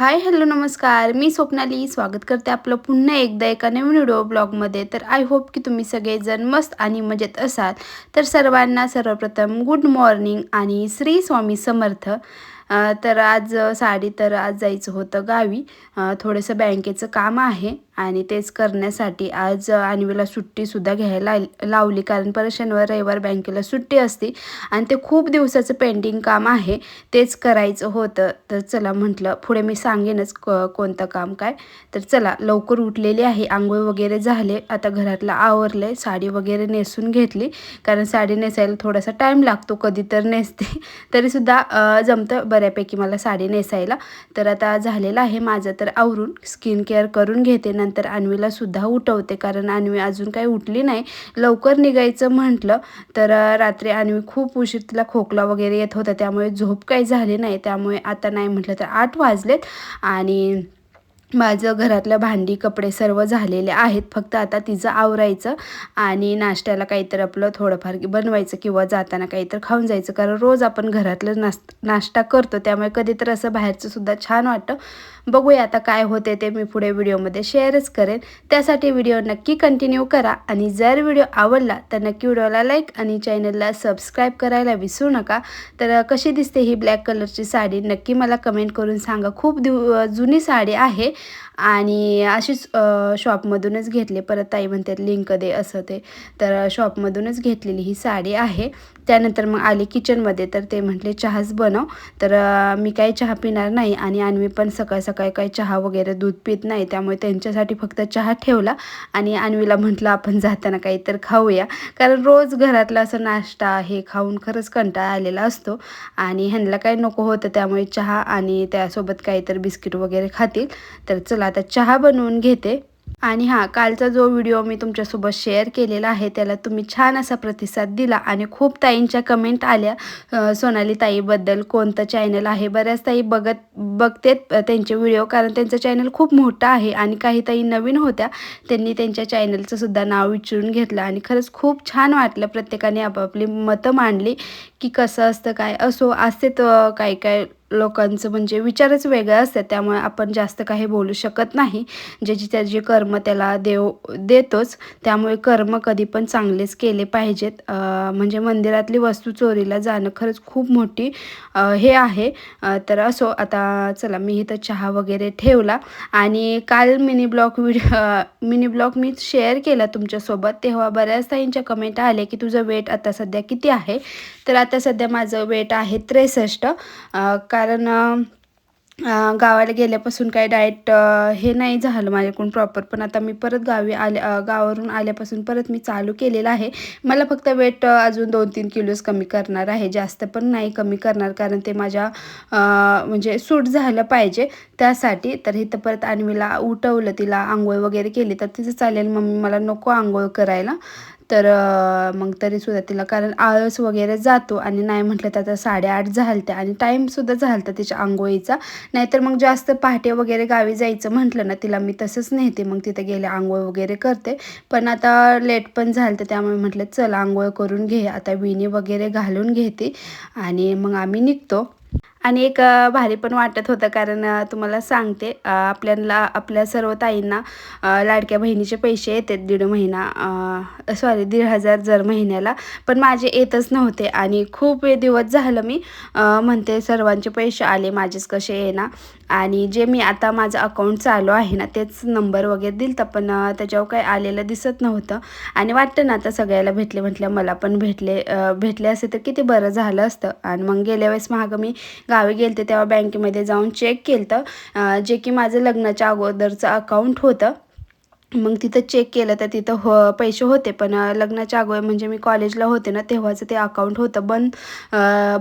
Hi hello नमस्कार. मी स्वप्नाली. स्वागत करते आपलं पुन्हा एकदा एका नवीन व्हिडिओ ब्लॉगमध्ये. तर आय होप की तुम्ही सगळेजण मस्त आणि मजेत असाल. तर सर्वांना सर्वप्रथम गुड मॉर्निंग आणि श्री स्वामी समर्थ. तर आज साडी तर आज जायचं होतं गावी. थोडंसं बँकेचं काम आहे. आणि तेच करण्यासाठी आज अन्वीला सुट्टीसुद्धा घ्यायला लावली. कारण परत शनिवार रविवार बँकेला सुट्टी असते आणि ते खूप दिवसाचं पेंडिंग काम आहे. तेच करायचं होतं. तर चला म्हटलं पुढे मी सांगेनच क कोणतं काम काय. तर चला लवकर उठलेली आहे. आंघोळ वगैरे झाले. आता घरातलं आवरले साडी वगैरे नेसून घेतली. कारण साडी नेसायला थोडासा टाईम लागतो. कधी तर नेसते. तरीसुद्धा जमतं बऱ्यापैकी मला साडी नेसायला. तर आता झालेलं आहे माझं. तर आवरून स्किन केअर करून घेते. नंतर अन्वीला सुद्धा उठवते. कारण अन्वी अजून काही उठली नाही. लवकर निघायचं म्हटलं तर रात्री अन्वी खूप उशीर तिला खोकला वगैरे येत होता. त्यामुळे झोप काही झाली नाही. त्यामुळे आता नाही म्हटलं तर आठ वाजलेत. आणि माझं घरातलं भांडी कपडे सर्व झालेले आहेत. फक्त आता तिचं आवरायचं आणि नाश्त्याला काहीतरी आपलं थोडंफार बनवायचं किंवा जाताना काहीतरी खाऊन जायचं. कारण रोज आपण घरातलं नास नाश्ता करतो. त्यामुळे कधीतरी असं बाहेरचं सुद्धा छान वाटतं. बघूया आता काय होते ते मी पुढे व्हिडिओमध्ये शेअरच करेन. त्यासाठी व्हिडिओ नक्की कंटिन्यू करा आणि जर व्हिडिओ आवडला तर नक्की व्हिडिओला लाईक आणि चॅनलला सबस्क्राईब करायला विसरू नका. तर कशी दिसते ही ब्लॅक कलरची साडी? नक्की मला कमेंट करून सांगा. खूप दिव जुनी साडी आहे आणि अशीच शॉपमधूनच घेतली. परत ताई म्हणतात लिंक दे असं ते. तर शॉपमधूनच घेतलेली ही साडी आहे. त्यानंतर मग आले किचनमध्ये तर ते म्हटले चहाच बनव. तर मी काही चहा पिणार नाही आणि अन्वी पण सकाळ सकाळी काही चहा वगैरे दूध पित नाही त्यामुळे त्यांच्यासाठी फक्त चहा ठेवला आणि अन्वीला म्हटलं आपण जाताना काहीतरी खाऊया. कारण रोज घरातला असं नाश्ता हे खाऊन खरंच कंटाळा आलेला असतो आणि ह्यांना काही नको होतं त्यामुळे चहा आणि त्यासोबत काहीतरी बिस्किट वगैरे खातील. तर चला आता चहा बनवून घेते. आणि हां कालचा जो व्हिडिओ मी तुमच्यासोबत शेअर केलेला आहे त्याला तुम्ही छान असा प्रतिसाद दिला आणि खूप ताईंच्या कमेंट आल्या सोनाली ताईबद्दल. कोणतं चॅनल आहे? बऱ्याच ताई बघत बघतेत त्यांचे व्हिडिओ कारण त्यांचं चॅनल खूप मोठं आहे आणि काही ताई नवीन होत्या त्यांनी त्यांच्या चॅनलचं सुद्धा नाव विचारून घेतलं आणि खरंच खूप छान वाटलं. प्रत्येकाने आपापली मतं मांडली की कसं असतं काय असो असते तर काही काय लोकांचं म्हणजे विचारच वेगळे असतात त्यामुळे आपण जास्त काही बोलू शकत नाही. ज्याची त्याची कर्म त्याला देव देतोच त्यामुळे कर्म कधी पण चांगलेच केले पाहिजेत. म्हणजे मंदिरातली वस्तू चोरीला जाणं खरंच खूप मोठी हे आहे. तर असो आता चला मी इथं चहा वगैरे ठेवला. आणि काल mini vlog video mini vlog मी शेअर केला तुमच्यासोबत. तेव्हा बऱ्याच ताईंच्या कमेंट आले की तुझं वेट आता सध्या किती आहे? तर आता सध्या माझं वेट आहे त्रेसष्ट. का कारण गावाला गेल्यापासून काय डाएट हे नाही झालं माझ्याकडून प्रॉपर पण आता मी परत गावी आल्या गावावरून आल्यापासून परत मी चालू केलेलं आहे. मला फक्त वेट अजून दोन तीन किलोज कमी करणार आहे. जास्त पण नाही कमी करणार कारण ते माझ्या म्हणजे सूट झालं पाहिजे. त्यासाठी तर इथं परत आणि मीला उठवलं तिला आंघोळ वगैरे केली तर तिचं चालेल. मम्मी मला नको आंघोळ करायला. तर मग तरीसुद्धा तिला कारण आळस वगैरे जातो आणि नाही म्हटलं तर आता साडेआठ झालत्या आणि टाईमसुद्धा झालता तिच्या आंघोळीचा. नाहीतर मग जास्त पहाटे वगैरे गावी जायचं म्हटलं ना तिला मी तसंच नेते. मग तिथे गेले आंघोळ वगैरे करते. पण आता लेट पण झालं तर त्यामुळे म्हटलं चल आंघोळ करून घे. आता विणी वगैरे घालून घेते आणि मग आम्ही निघतो. आणि एक भारी पण वाटत होतं कारण तुम्हाला सांगते आपल्याला आपल्या सर्व ताईंना लाडक्या बहिणीचे पैसे येतात दीड महिना सॉरी दीड हजार जर महिन्याला. पण माझे येतच नव्हते आणि खूप दिवस झालं मी म्हणते सर्वांचे पैसे आले माझेच कसे येणार? आणि जे मी आता माझं अकाउंट चालू आहे ना तेच नंबर वगैरे दिलतं पण त्याच्यावर काही आलेलं दिसत नव्हतं. आणि वाटतं ना आता सगळ्याला भेटले म्हटलं मला पण भेटले भेटले असते तर किती बरं झालं असतं. आणि मग गेल्या वेळेस महाग मी गावी गेलते तेव्हा बँकेमध्ये जाऊन चेक केलं तर जे की माझं लग्नाच्या अगोदरचं अकाउंट होतं. मग तिथं चेक केलं तर तिथं हो पैसे होते. पण लग्नाच्या अगोदर म्हणजे मी कॉलेजला होते ना तेव्हाचं ते अकाउंट होतं बंद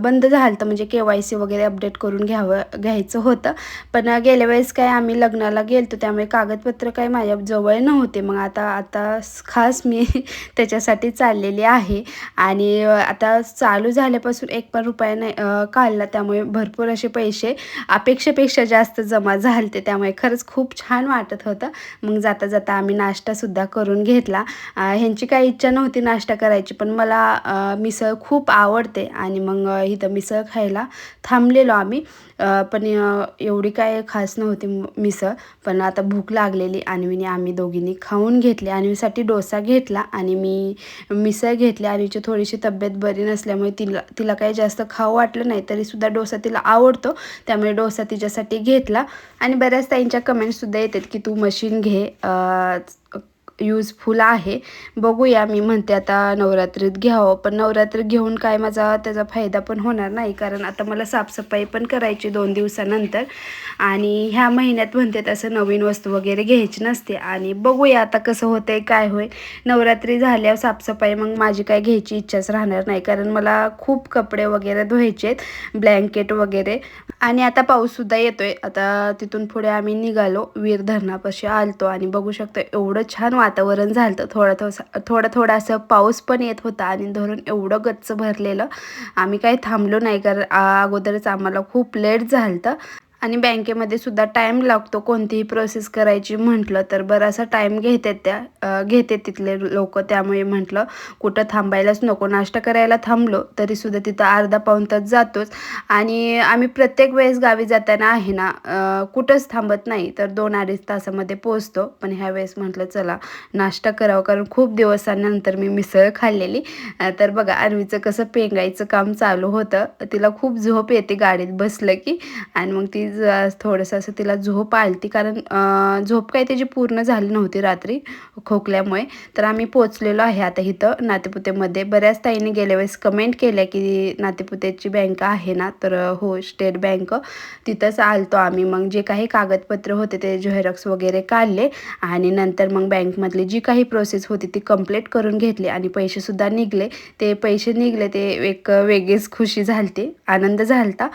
बंद झालं होतं म्हणजे के वाय सी वगैरे अपडेट करून घ्यावं घ्यायचं होतं. पण गेल्या वेळेस काय आम्ही लग्नाला गेलतो त्यामुळे कागदपत्र काय माझ्या जवळ नव्हते. मग आता आता खास मी त्याच्यासाठी चाललेली आहे. आणि आता चालू झाल्यापासून एक पण रुपया नाही काढला. त्यामुळे भरपूर असे पैसे अपेक्षेपेक्षा जास्त जमा झालते. त्यामुळे खरंच खूप छान वाटत होतं. मग जाता जाता आम्ही नाश्तासुद्धा करून घेतला. ह्यांची काही इच्छा नव्हती नाश्ता करायची पण मला मिसळ खूप आवडते आणि मग इथं मिसळ खायला थांबलेलो आम्ही. पण एवढी काय खास नव्हती मिसळ पण आता भूक लागलेली आणि आम्ही दोघींनी खाऊन घेतली आणवीसाठी डोसा घेतला आणि मी मिसळ घेतली. आणवीची थोडीशी तब्येत बरी नसल्यामुळे तिला तिला काही जास्त खाऊ वाटलं नाही तरीसुद्धा डोसा तिला आवडतो. त्यामुळे डोसा तिच्यासाठी घेतला आणि बऱ्याच ताईंच्या कमेंट्ससुद्धा येतात की तू मशीन घे uh, यूजफुल आहे. बघूया मी म्हणते आता नवरात्रीत घ्यावं पण नवरात्री घेऊन काय माझा त्याचा फायदा पण होणार नाही कारण आता मला साफसफाई पण करायची दोन दिवसानंतर. आणि ह्या महिन्यात म्हणते तसं नवीन वस्तू वगैरे घ्यायची नसते. आणि बघूया आता कसं होतंय काय होईल नवरात्री झाल्यावर साफसफाई मग माझी काय घ्यायची इच्छाच राहणार नाही कारण मला खूप कपडे वगैरे धुवायचे आहेत ब्लँकेट वगैरे. आणि आता पाऊससुद्धा येतोय. आता तिथून पुढे आम्ही निघालो वीर धरणापाशी आलतो आणि बघू शकतो एवढं छान वातावरण झालं थोडं थोडं थोडं थोडं असं पाऊस पण येत होता आणि धरून एवढं गच्च भरलेलं. आम्ही काही थांबलो नाही कारण अगोदरच आम्हाला खूप लेट झालं आणि बँकेमध्ये सुद्धा टाईम लागतो कोणतीही प्रोसेस करायची म्हटलं तर. बराचसा टाईम घेतात त्या घेते तिथले लोक. त्यामुळे म्हटलं कुठं थांबायलाच नको. नाश्ता करायला थांबलो तरीसुद्धा तिथं अर्धा पाऊण तास जातोच. आणि आम्ही प्रत्येक वेळेस गावी जाताना आहे ना कुठंच थांबत नाही. तर दोन अडीच तासामध्ये पोचतो पण ह्या वेळेस म्हटलं चला नाश्ता करावं. कारण खूप दिवसानंतर मी मिसळ खाल्लेली. तर बघा अन्वीचं कसं पेंगायचं काम चालू होतं. तिला खूप झोप येते गाडीत बसलं की. आणि मग ती ज- थोडंसं असं तिला झोप आलती. कारण झोप काही त्याची पूर्ण झाली नव्हती रात्री खोकल्यामुळे. तर आम्ही पोचलेलो आहे आता इथं नातेपुतेमध्ये. बऱ्याच ताईंनी गेल्या वेळेस कमेंट केल्या की नातेपुतेची बँक आहे ना? तर हो स्टेट बँक तिथंच आलतो आम्ही. मग जे काही कागदपत्र होते ते झेरॉक्स वगैरे काढले. आणि नंतर मग बँकमधली जी काही प्रोसेस होती ती कंप्लीट करून घेतली. आणि पैसेसुद्धा निघले. ते पैसे निघले ते एक वेगळीच खुशी झालती. आनंद झालता.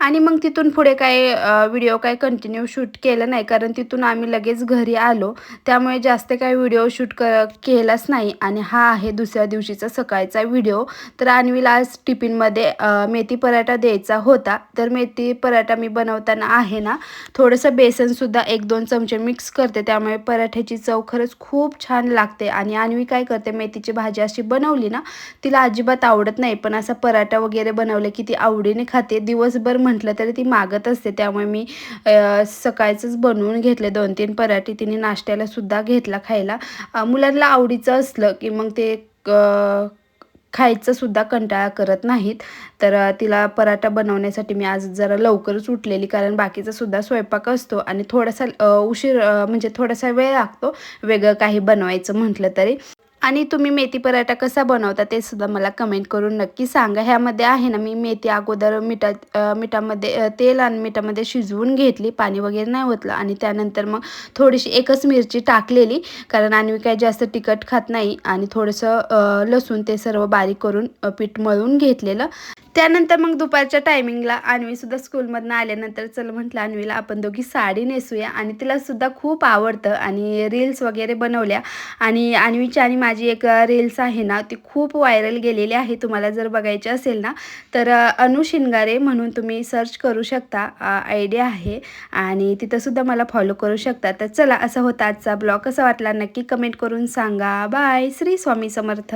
आणि मग तिथून पुढे काय व्हिडिओ काय कंटिन्यू शूट केलं नाही. कारण तिथून आम्ही लगेच घरी आलो. त्यामुळे जास्त काय व्हिडिओ शूट क केलाच नाही. आणि हा आहे दुसऱ्या दिवशीचा सकाळचा व्हिडिओ तर आणवीला आज टिफिनमध्ये मेथी पराठा द्यायचा होता. तर मेथी पराठा मी बनवताना आहे ना थोडंसं बेसनसुद्धा एक दोन चमचे मिक्स करते. त्यामुळे पराठ्याची चव खरंच खूप छान लागते. आणि आणवी काय करते मेथीची भाजी अशी बनवली ना तिला अजिबात आवडत नाही. पण असा पराठा वगैरे बनवले की ती आवडीने खाते. दिवसभर म्हटलं तरी ती मागत असते. त्या त्यामुळे मी सकाळचंच बनवून घेतले दोन तीन पराठे. तिने नाश्त्याला सुद्धा घेतला खायला. मुलांना आवडीचं असलं की मग ते अ, खायचं सुद्धा कंटाळा करत नाहीत. तर तिला पराठा बनवण्यासाठी मी आज जरा लवकरच उठलेली कारण बाकीचा सुद्धा स्वयंपाक असतो आणि थोडासा उशीर म्हणजे थोडासा वेळ लागतो. वेगळं काही बनवायचं म्हटलं तरी. आणि तुम्ही मेथी पराठा कसा बनवता ते सुद्धा मला कमेंट करून नक्की सांगा. ह्यामध्ये आहे ना मी मेथी अगोदर मिठा मिठामध्ये तेल आणि मिठामध्ये शिजवून घेतली पाणी वगैरे नाही होतलं आणि त्यानंतर मग थोडीशी एकच मिरची टाकलेली कारण अन्वी काय जास्त तिखट खात नाही आणि थोडंसं लसूण ते सर्व बारीक करून पीठ मळून घेतलेलं. त्यानंतर मग दुपारच्या टायमिंगला अन्वीसुद्धा स्कूलमधनं आल्यानंतर चल म्हटलं अन्वीला आपण दोघी साडी नेसूया. आणि तिला सुद्धा खूप आवडतं. आणि रील्स वगैरे बनवल्या. आणि अन्वीची आणि माझी एक रील्स आहे ना ती खूप व्हायरल गेलेली आहे. तुम्हाला जर बघायची असेल ना तर अनु शिंगारे म्हणून तुम्ही सर्च करू शकता. आयडिया आहे. आणि तिथंसुद्धा मला फॉलो करू शकता. तर चला असा होता आजचा ब्लॉग कसा वाटला नक्की कमेंट करून सांगा. बाय श्री स्वामी समर्थ.